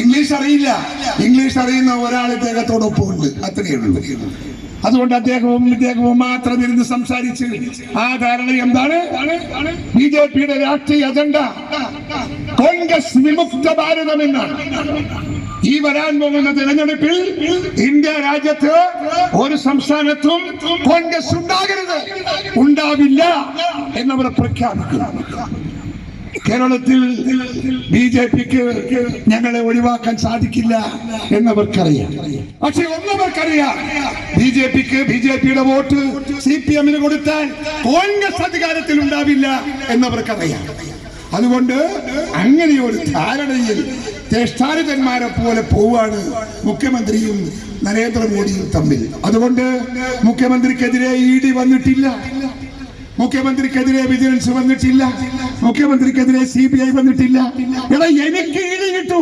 English അറിയില്ല. English അറിയുന്ന ഒരാൾ ഇദ്ദേഹത്തോട് ഉണ്ട് അത്രയേ ഉള്ളൂ അതുകൊണ്ട് അദ്ദേഹവും ഇദ്ദേഹവും മാത്രം ഇരുന്ന് സംസാരിച്ച് ആ ധാരണ എന്താണ്? ബി ജെ പിയുടെ രാഷ്ട്രീയ അജണ്ട. കോൺഗ്രസ് വിമുക്ത ഭാരതം എന്നാണ് ഈ വരാൻ പോകുന്ന തെരഞ്ഞെടുപ്പിൽ ഇന്ത്യ രാജ്യത്ത് ഒരു സംസ്ഥാനത്തും കോൺഗ്രസ് ഉണ്ടാകരുത്. ഉണ്ടാവില്ല എന്നവർ പ്രഖ്യാപിക്കുന്നു. കേരളത്തിൽ ബി ജെ പിക്ക് ഞങ്ങളെ ഒഴിവാക്കാൻ സാധിക്കില്ല എന്നവർക്കറിയാം. പക്ഷെ ഒന്നവർക്കറിയാം ബി ജെ പിക്ക് ബി ജെ പിയുടെ വോട്ട് സി പി എമ്മിന് കൊടുത്താൽ കോൺഗ്രസ് അധികാരത്തിൽ ഉണ്ടാവില്ല എന്നവർക്കറിയാം. അതുകൊണ്ട് അങ്ങനെ ഒരു ധാരണയിൽ ജ്യേഷ്ഠാനുജന്മാരെ പോലെ പോവാണ് മുഖ്യമന്ത്രിയും നരേന്ദ്രമോദിയും തമ്മിൽ. അതുകൊണ്ട് മുഖ്യമന്ത്രിക്കെതിരെ ഇ ഡി വന്നിട്ടില്ല. മുഖ്യമന്ത്രിക്കെതിരെ വിജിലൻസ് വന്നിട്ടില്ല. മുഖ്യമന്ത്രിക്കെതിരെ സി ബി ഐ വന്നിട്ടില്ല. എടാ എനിക്ക് ഈടിയിട്ടു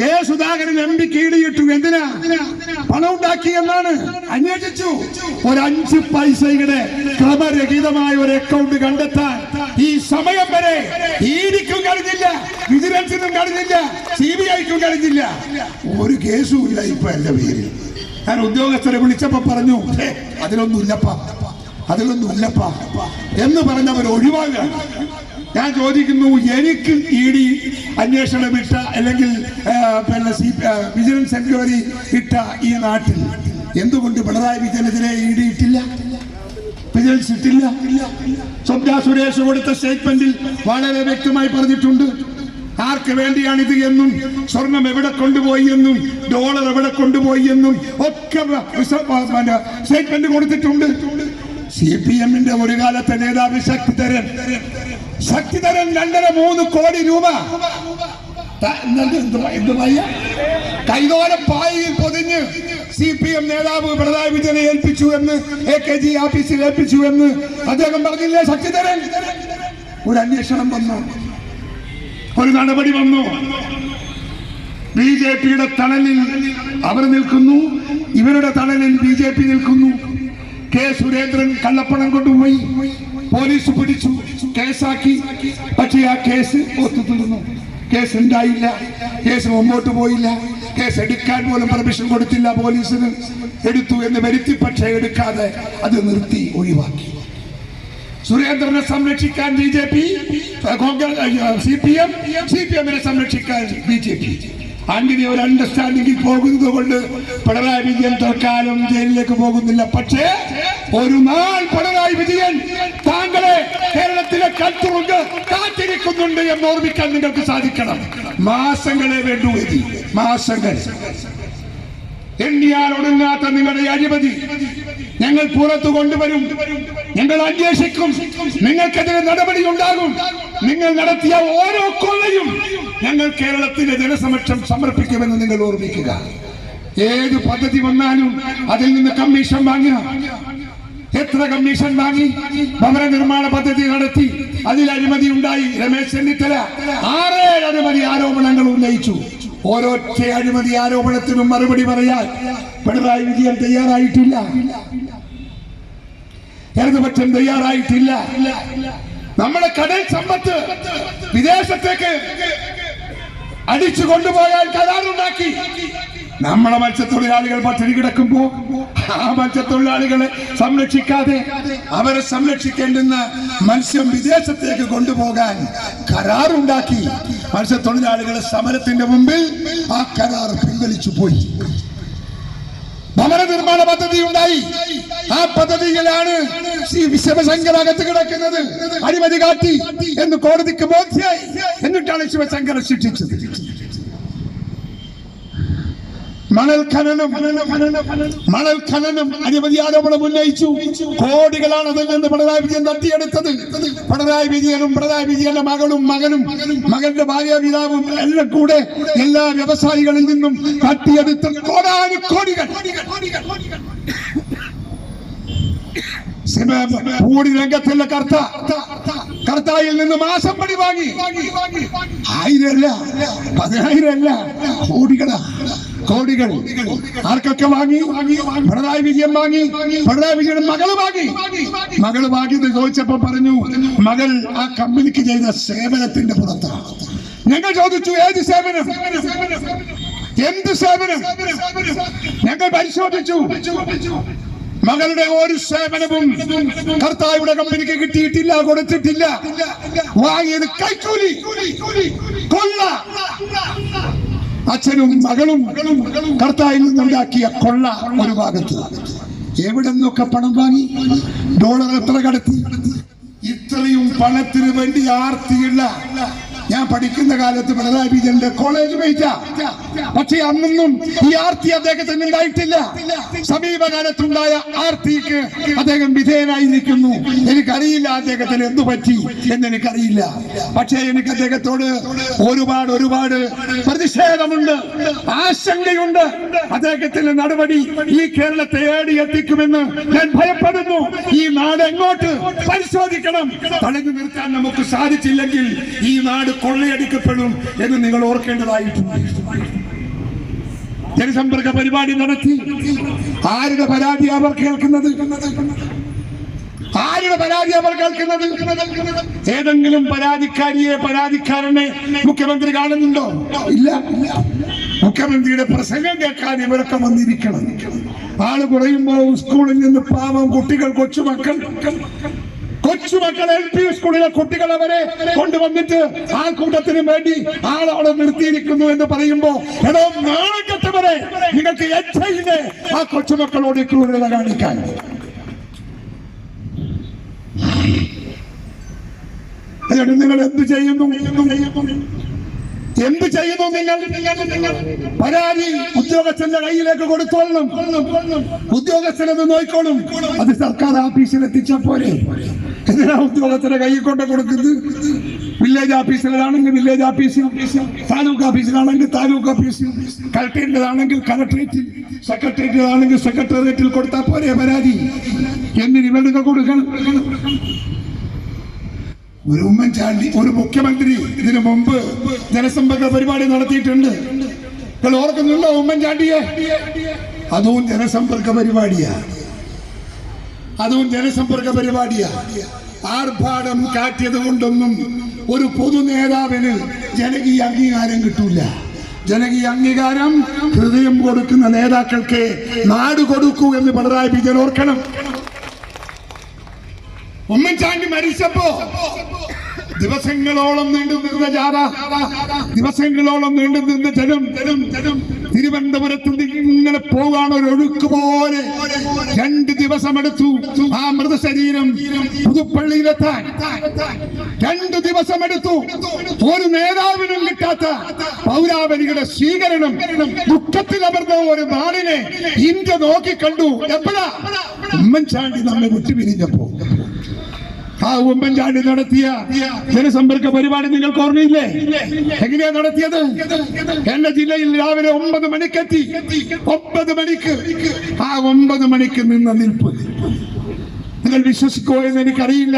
കെ സുധാകരൻ എം പി കീടിയിട്ടു എന്തിനാ? പണം ഉണ്ടാക്കി എന്നാണ്. അന്വേഷിച്ചു. ഒരു അഞ്ച് പൈസയുടെ ക്രമരഹിതമായ ഒരു അക്കൗണ്ട് കണ്ടെത്താൻ ഈ സമയം വരെ ഈഡിക്കും കഴിഞ്ഞില്ല. വിജിലൻസിനും കഴിഞ്ഞില്ല. സി ബി ഐക്കും കഴിഞ്ഞില്ല. ഒരു കേസും ഇല്ല ഇപ്പൊ എന്റെ പേരിൽ. ഞാൻ ഉദ്യോഗസ്ഥരെ വിളിച്ചപ്പോ പറഞ്ഞു "ഹേ, അതിലൊന്നുമില്ലപ്പാ എന്ന് പറഞ്ഞവർ ഒഴിവാകുകയാണ് ഞാൻ ചോദിക്കുന്നു എനിക്ക് ഇ ഡി അന്വേഷണം ഇട്ട അല്ലെങ്കിൽ പിന്നെ സി വിജിലൻസ് എൻക്വയറി ഇട്ട ഈ നാട്ടിൽ എന്തുകൊണ്ട് പിണറായി വിജയനെതിരെ ഇ ഡി ഇട്ടില്ല? വിജിലൻസ് ഇട്ടില്ല? സ്വപ്ന സുരേഷ് കൊടുത്ത സ്റ്റേറ്റ്മെന്റിൽ വളരെ വ്യക്തമായി പറഞ്ഞിട്ടുണ്ട് ആർക്ക് വേണ്ടിയാണ് ഇത് എന്നും സ്വർണം എവിടെ കൊണ്ടുപോയി എന്നും ഡോളർ എവിടെ കൊണ്ടുപോയി എന്നും ഒക്കെ സ്റ്റേറ്റ്മെന്റ് കൊടുത്തിട്ടുണ്ട്. സി പി എമ്മിന്റെ ഒരു കാലത്തെ നേതാവ് ശക്തിധരൻ ശക്തിധരൻ രണ്ടര മൂന്ന് കോടി രൂപ. കൈകോല പായയിൽ പൊതിഞ്ഞ് സി പി എം നേതാവ് പിണറായി വിജയനെ ഏൽപ്പിച്ചു എന്ന് എ കെ ജി ഓഫീസിൽ ഏൽപ്പിച്ചു എന്ന് അദ്ദേഹം പറഞ്ഞില്ലേ ശക്തിധരൻ ഒരു അന്വേഷണം വന്നു. ഒരു നടപടി വന്നു. ബി ജെ പിയുടെ തണലിൽ അവർ നിൽക്കുന്നു. ഇവരുടെ തണലിൽ ബി ജെ പി നിൽക്കുന്നു. കെ സുരേന്ദ്രൻ കള്ളപ്പണം കൊണ്ടുപോയി. പോലീസ് പിടിച്ചു. കേസാക്കി. പക്ഷേ ആ കേസ് ഒത്തുതീർന്നു കേസ് ഉണ്ടായില്ല. കേസ് മുമ്പോട്ട് പോയില്ല. കേസ് എടുക്കാൻ പോലും പെർമിഷൻ കൊടുത്തില്ല പോലീസിന്. എടുത്തു എന്ന് വരുത്തി പക്ഷേ എടുക്കാതെ അത് നിർത്തി ഒഴിവാക്കി. സുരേന്ദ്രനെ സംരക്ഷിക്കാൻ B J P Congress C P M C P എമ്മിനെ സംരക്ഷിക്കാൻ ബി ജെ പി. അങ്ങനെ ഒരു അണ്ടർസ്റ്റാൻഡിംഗിൽ പോകുന്നത് കൊണ്ട് പിണറായി വിജയൻ തൽക്കാലം ജയിലിലേക്ക് പോകുന്നില്ല. പക്ഷേ ഒരു നാൾ പിണറായി വിജയൻ താങ്കളെ കേരളത്തിലെ കൽത്തുറുങ്ക് കാത്തിരിക്കുന്നുണ്ട് എന്ന് ഓർമ്മിക്കാൻ നിങ്ങൾക്ക് സാധിക്കണം. മാസങ്ങളെ വേണ്ടു മാസങ്ങൾ. എണ്ണിയാൽ ഒടുങ്ങാത്ത നിങ്ങളുടെ അഴിമതി. ഞങ്ങൾ പുറത്തു കൊണ്ടുവരും. ഞങ്ങൾ അന്വേഷിക്കും. നിങ്ങൾക്കെതിരെ നടപടി ഉണ്ടാകും. നിങ്ങൾ നടത്തിയ ഓരോ കൊള്ളയും ഞങ്ങൾ കേരളത്തിന്റെ ജനസമക്ഷം സമർപ്പിക്കുമെന്ന് നിങ്ങൾ ഓർമ്മിക്കുക. ഏത് പദ്ധതി വന്നാലും അതിൽ നിന്ന് കമ്മീഷൻ വാങ്ങുക. എത്ര കമ്മീഷൻ വാങ്ങി? ഭവന നിർമ്മാണ പദ്ധതി നടത്തി. അതിൽ അഴിമതി ഉണ്ടായി. രമേശ് ചെന്നിത്തല ആറേ അഴിമതി ആരോപണങ്ങൾ ഉന്നയിച്ചു. ഓരോറ്റ അഴിമതി ആരോപണത്തിനും മറുപടി പറയാൻ പിണറായി വിജയൻ തയ്യാറായിട്ടില്ല. ഇടതുപക്ഷം തയ്യാറായിട്ടില്ല. നമ്മുടെ കടൽ സമ്പത്ത് വിദേശത്തേക്ക് അടിച്ചു കൊണ്ടുപോയാൽ കരാറുണ്ടാക്കി. നമ്മളെ മത്സ്യത്തൊഴിലാളികൾ പട്ടിണി കിടക്കുമ്പോ ആ മത്സ്യത്തൊഴിലാളികളെ സംരക്ഷിക്കാതെ അവരെ സംരക്ഷിക്കേണ്ടുന്ന മത്സ്യം വിദേശത്തേക്ക് കൊണ്ടുപോകാൻ കരാറുണ്ടാക്കി. മത്സ്യത്തൊഴിലാളികളെ സമരത്തിന്റെ മുമ്പിൽ ആ കരാർ പിൻവലിച്ചു പോയി. ഭവന നിർമ്മാണ പദ്ധതി ഉണ്ടായി. ആ പദ്ധതിയിലാണ് ശ്രീ ശിവശങ്കർ അകത്ത് കിടക്കുന്നത്. അഴിമതി കാട്ടി എന്ന് കോടതിക്ക് ബോധ്യായി. എന്നിട്ടാണ് ശിവശങ്കർ ശിക്ഷിച്ചത്. മണൽ ഖനനം. മണൽ ഖനനം. അഴിമതി ആരോപണം ഉന്നയിച്ചു. കോടികളാണ് അതിൽ നിന്ന് പിണറായി വിജയൻ തട്ടിയെടുത്തത്. പിണറായി വിജയനും പിണറായി വിജയന്റെ മകളും മകനും മകന്റെ ഭാര്യ പിതാവും എല്ലാം കൂടെ എല്ലാ വ്യവസായികളിൽ നിന്നും തട്ടിയെടുത്ത കോടാനുകോടികൾ പൂടി രംഗത്തുള്ള കർത്ത. കർത്തായിൽ നിന്ന് മാസം പടി വാങ്ങി. ആയിരമല്ല പതിനായിരമല്ല കോടികളാ. കോടികൾ ആർക്കൊക്കെ വാങ്ങി? പിണറായി വിജയൻ വാങ്ങി. പിണറായി വിജയൻ മകൾ വാങ്ങി. മകൾ എന്ന് ചോദിച്ചപ്പോ പറഞ്ഞു മകൾ ആ കമ്പനിക്ക് ചെയ്ത സേവനത്തിന്റെ പുറത്താണ്. ഞങ്ങൾ ചോദിച്ചു ഏത് സേവനം? എന്ത് സേവനം? ഞങ്ങൾ പരിശോധിച്ചു. മകളുടെ ഒരു സേവനവും കർത്താവിടെ കമ്പനിക്ക് കിട്ടിയിട്ടില്ല കൊടുത്തിട്ടില്ല. വാങ്ങിയത് കൈക്കൂലി. കൊള്ള. അച്ഛനും മകളും കർത്താവിൽ നിന്നുണ്ടാക്കിയ കൊള്ള ഒരു ഭാഗത്ത്. എവിടെ നിന്നൊക്കെ പണം വാങ്ങി? ഡോളർ എത്ര കടത്തി? ഇത്രയും പണത്തിന് വേണ്ടി ആർത്തിയുള്ള ഞാൻ പഠിക്കുന്ന കാലത്ത് പിണറായി വിജയന്റെ കോളേജ് മേറ്റാ പക്ഷേ അന്നൊന്നും ഈ ആർത്തി അദ്ദേഹത്തിന് ഉണ്ടായിട്ടില്ല. സമീപകാലത്തുണ്ടായ ആർത്തിക്ക് അദ്ദേഹം വിധേയനായിരിക്കുന്നു എനിക്കറിയില്ല അദ്ദേഹത്തിന് എന്തു പറ്റി എന്ന് എനിക്കറിയില്ല. പക്ഷേ എനിക്ക് അദ്ദേഹത്തോട് ഒരുപാട് ഒരുപാട് പ്രതിഷേധമുണ്ട് ആശങ്കയുണ്ട്. അദ്ദേഹത്തിന്റെ നടപടി ഈ കേരളത്തെ ഏടി എത്തിക്കുമെന്ന് ഞാൻ ഭയപ്പെടുന്നു. ഈ നാട് എങ്ങോട്ട് പരിശോധിക്കണം? തടഞ്ഞു നിർത്താൻ നമുക്ക് സാധിച്ചില്ലെങ്കിൽ ഈ നാട് കൊള്ളയടിക്കപ്പെടും എന്ന് നിങ്ങൾ ഓർക്കേണ്ടതായിട്ടുണ്ട്. ജനസമ്പർക്ക പരിപാടി നടത്തി. ആരുടെ പരാതി അവർ കേൾക്കുന്നത്? ആരുടെ പരാതി അവർ കേൾക്കുന്നത്? ഏതെങ്കിലും പരാതിക്കാരിയെ പരാതിക്കാരനെ മുഖ്യമന്ത്രി കാണുന്നുണ്ടോ? ഇല്ല. മുഖ്യമന്ത്രിയുടെ പ്രസംഗം കേൾക്കാൻ ഇവരൊക്കെ വന്നിരിക്കണം. ആൾ കുറയുമ്പോൾ സ്കൂളിൽ നിന്ന് പാവം കുട്ടികൾ കൊച്ചുമക്കൾ കൊച്ചുമക്കൾ എൽ പി സ്കൂളിലെ കുട്ടികൾ അവരെ കൊണ്ടുവന്നിട്ട് ആ കൂട്ടത്തിന് വേണ്ടി ആളവിടെ നിർത്തിയിരിക്കുന്നു എന്ന് പറയുമ്പോ എടോ നാളെ കെട്ടവരെ നിങ്ങൾക്ക് എച്ചയിലെ ആ കൊച്ചുമക്കളോട് ക്രൂരത കാണിക്കാൻ. എന്നിട്ട് നിങ്ങൾ എന്ത് ചെയ്യുന്നു? എന്ത് ചെയ്യുന്നു നിങ്ങൾ? പരാതി ഉദ്യോഗസ്ഥന്റെ കയ്യിലേക്ക് കൊടുത്തോളണം. ഉദ്യോഗസ്ഥനെന്ന് നോയിക്കോളും അത് സർക്കാർ ഓഫീസിൽ എത്തിച്ച പോരെ. ഉദ്യോഗസ്ഥരെ കയ്യിൽ കൊണ്ട് കൊടുക്കുന്നത്? വില്ലേജ് ഓഫീസിലാണെങ്കിൽ വില്ലേജ് ഓഫീസിൽ താലൂക്ക് ഓഫീസിലാണെങ്കിൽ താലൂക്ക് ഓഫീസിൽ കളക്ടറേറ്റിലാണെങ്കിൽ കളക്ടറേറ്റിൽ സെക്രട്ടേറിയറ്റിലാണെങ്കിൽ സെക്രട്ടേറിയറ്റിൽ കൊടുത്താൽ പോരെ പരാതി? എന്തിന് ഇവർക്ക് കൊടുക്കണം? ഒരു ഉമ്മൻചാണ്ടി ഒരു മുഖ്യമന്ത്രി ഇതിനു മുമ്പ് ജനസമ്പർക്ക പരിപാടി നടത്തിയിട്ടുണ്ട്. നിങ്ങൾ ഓർക്കുന്നുണ്ടോ ഉമ്മൻചാണ്ടിയെ? അതും ജനസമ്പർക്ക പരിപാടിയാ. അതും ജനസമ്പർക്ക പരിപാടിയാ. ആർഭാടം കാട്ടിയത് കൊണ്ടൊന്നും ഒരു പൊതു നേതാവിന് ജനകീയ അംഗീകാരം കിട്ടൂല. ജനകീയ അംഗീകാരം ഹൃദയം കൊടുക്കുന്ന നേതാക്കൾക്ക് നാട് കൊടുക്കൂ എന്ന് പിണറായി വിജയൻ ഓർക്കണം. ഉമ്മൻചാണ്ടി മരിച്ചപ്പോ ദിവസങ്ങളോളം നീണ്ടു നിന്ന ജാഥ. ദിവസങ്ങളോളം നീണ്ടു നിന്ന ജനം ജനം ജനം. തിരുവനന്തപുരത്ത് ഇങ്ങനെ പോകാൻ ഒരു ഒഴുക്ക് പോലെ രണ്ട് ദിവസം എടുത്തു ആ മൃതശരീരം പുതുപ്പള്ളിയിലെത്താൻ. രണ്ട് ദിവസം എടുത്തു ഒരു നേതാവിനും കിട്ടാത്ത പൗരാവലികളുടെ സ്വീകരണം. ദുഃഖത്തിൽ അമർന്ന ഒരു നാടിനെ ഇന്ത്യ നോക്കിക്കണ്ടു എപ്പോഴാ? ഉമ്മൻചാണ്ടി നമ്മെ വിട്ടുപിരിഞ്ഞപ്പോ ആ ഉമ്മൻചാണ്ടി നടത്തിയ ജനസമ്പർക്ക പരിപാടി നിങ്ങൾക്ക് ഓർമ്മയില്ലേ? എങ്ങനെയാ നടത്തിയത്? എന്റെ ജില്ലയിൽ രാവിലെ ഒമ്പത് മണിക്കെത്തി. ഒമ്പത് മണിക്ക് ആ ഒമ്പത് മണിക്ക് നിന്ന നിൽപ്പ്. നിങ്ങൾ വിശ്വസിക്കോ എന്ന് എനിക്കറിയില്ല.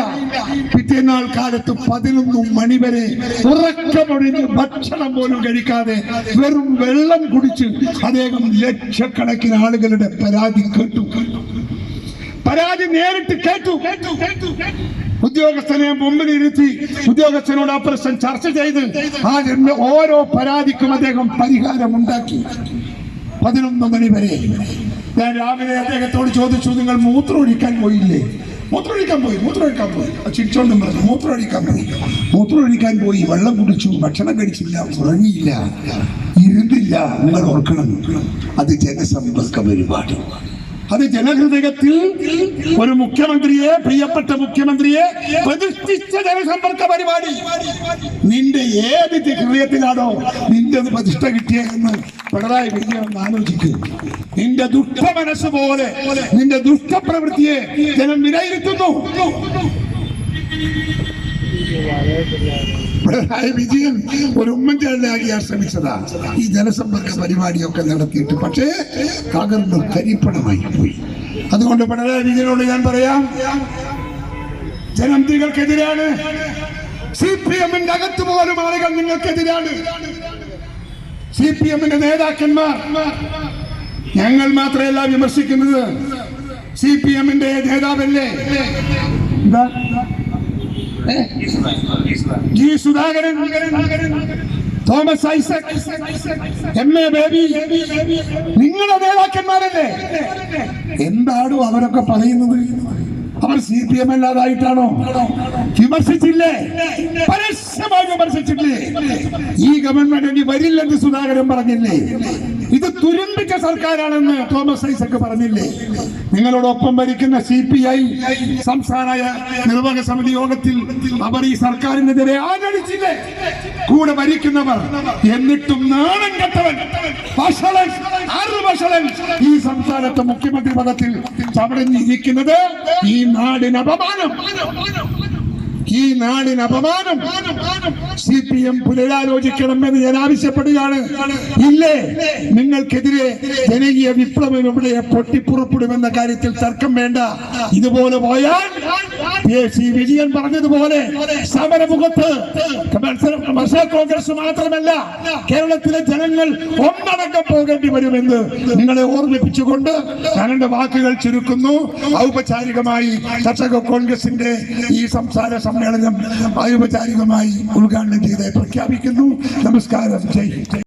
പിറ്റേന്നാൾ കാലത്ത് പതിനൊന്ന് മണി വരെ ഉറക്കമൊഴിഞ്ഞ് ഭക്ഷണം പോലും കഴിക്കാതെ വെറും വെള്ളം കുടിച്ച് അദ്ദേഹം ലക്ഷക്കണക്കിന് ആളുകളുടെ പരാതി കേട്ടു. പരാതി നേരിട്ട് കേട്ടു. ഉദ്യോഗസ്ഥനെ മുമ്പിൽ ഇരുത്തി ഉദ്യോഗസ്ഥനോട് ആ ചർച്ച ചെയ്ത് ആ ഓരോ പരാതിക്കും അദ്ദേഹം പരിഹാരം ഉണ്ടാക്കി പതിനൊന്ന് മണി വരെ. ഞാൻ രാവിലെ അദ്ദേഹത്തോട് ചോദിച്ചു നിങ്ങൾ മൂത്രമൊഴിക്കാൻ പോയില്ലേ? മൂത്രമൊഴിക്കാൻ പോയി മൂത്രമൊഴിക്കാൻ പോയി. ചിരിച്ചോണ്ടും പറഞ്ഞു മൂത്രമൊഴിക്കാൻ പോയി. മൂത്രമൊഴിക്കാൻ പോയി വെള്ളം കുടിച്ചു ഭക്ഷണം കഴിച്ചില്ല ഉറങ്ങിയില്ല ഇരുന്നില്ല. നിങ്ങൾ ഓർക്കണം അത് ജനസമ്പർക്ക പരിപാടി. അത് ജനഹൃദയത്തിൽ ഒരു മുഖ്യമന്ത്രിയെ പ്രിയപ്പെട്ട മുഖ്യമന്ത്രിയെ പ്രതിഷ്ഠിച്ച ജനസമ്പർക്ക പരിപാടി. നിന്റെ ഏത് ഹൃദയത്തിലാണോ നിന്റെ പ്രതിഷ്ഠ കിട്ടിയതെന്ന് പിണറായി വിജയൻ ഒന്ന് ആലോചിക്കുക നിന്റെ ദുഃഖ മനസ്സ് പോലെ നിന്റെ ദുഷ്ടപ്രവൃത്തിയെ ജനം വിലയിരുത്തുന്നു. പിണറായി വിജയൻ. ഒരു ഉമ്മൻചാണ്ടിയാകിയാൻ ശ്രമിച്ചതാ. ഈ ജനസമ്പർക്ക പരിപാടിയൊക്കെ നടത്തിയിട്ട് പക്ഷേ തകർന്നു കരിപ്പണമായി പോയി അതുകൊണ്ട് പിണറായി വിജയനോട് ഞാൻ പറയാം ജനന്തികൾക്കെതിരാണ് സി പി എമ്മിന്റെ അകത്ത് പോലും ആളുകൾ നിങ്ങൾക്കെതിരാണ്. സി പി എമ്മിന്റെ നേതാക്കന്മാർ ഞങ്ങൾ മാത്രമല്ല വിമർശിക്കുന്നത്. സി പി എമ്മിന്റെ നേതാവല്ലേ G Sudhakaran Thomas Isaac M A Baby നിങ്ങളുടെ നേതാക്കന്മാരല്ലേ? എന്താണോ അവരൊക്കെ പറയുന്നത്? അവർ സി പി എം അല്ലാതായിട്ടാണോ? വിമർശിച്ചില്ലേ? പരസ്യമായി വിമർശിച്ചില്ലേ ഈ ഗവൺമെന്റ് ഇനി വരില്ലെന്ന് സുധാകരൻ പറഞ്ഞില്ലേ? തുരുമ്പിച്ച സർക്കാരാണെന്ന് തോമസ് ഐസക് പറഞ്ഞില്ലേ? നിങ്ങളോടൊപ്പം ഭരിക്കുന്ന സി പി ഐ സംസ്ഥാന നിർവാഹക സമിതി യോഗത്തിൽ അവർ ഈ സർക്കാരിനെതിരെ ആചരിച്ചില്ലേ കൂടെ ഭരിക്കുന്നവർ എന്നിട്ടും നാണം കെട്ടവൻ ഈ സംസ്ഥാനത്തെ മുഖ്യമന്ത്രി പദത്തിൽ ചവടഞ്ഞിരിക്കുന്നത് ഈ നാടിന് അപമാനം. ഈ നാടിന് അപമാനം സി പി എം പുനരാലോചിക്കണമെന്ന് ഞാൻ ആവശ്യപ്പെടുകയാണ്. ഇല്ലേ? നിങ്ങൾക്കെതിരെ ജനകീയ വിപ്ലവം ഇവിടെ പൊട്ടിപ്പുറപ്പെടുമെന്ന കാര്യത്തിൽ തർക്കം വേണ്ട. ഇതുപോലെ പോയാൽ വിജയൻ പറഞ്ഞതുപോലെ സമരമുഖത്ത് കോൺഗ്രസ് മാത്രമല്ല കേരളത്തിലെ ജനങ്ങൾ ഒന്നടക്കം പോകേണ്ടി വരുമെന്ന് നിങ്ങളെ ഓർമ്മിപ്പിച്ചുകൊണ്ട് ഞാൻ എന്റെ വാക്കുകൾ ചുരുക്കുന്നു. ഔപചാരികമായി കർഷക കോൺഗ്രസിന്റെ ഈ സംസ്ഥാന സമ്മേളനം ഔപചാരികമായി ഉദ്ഘാടനം ചെയ്ത് പ്രഖ്യാപിക്കുന്നു നമസ്കാരം ജയ്.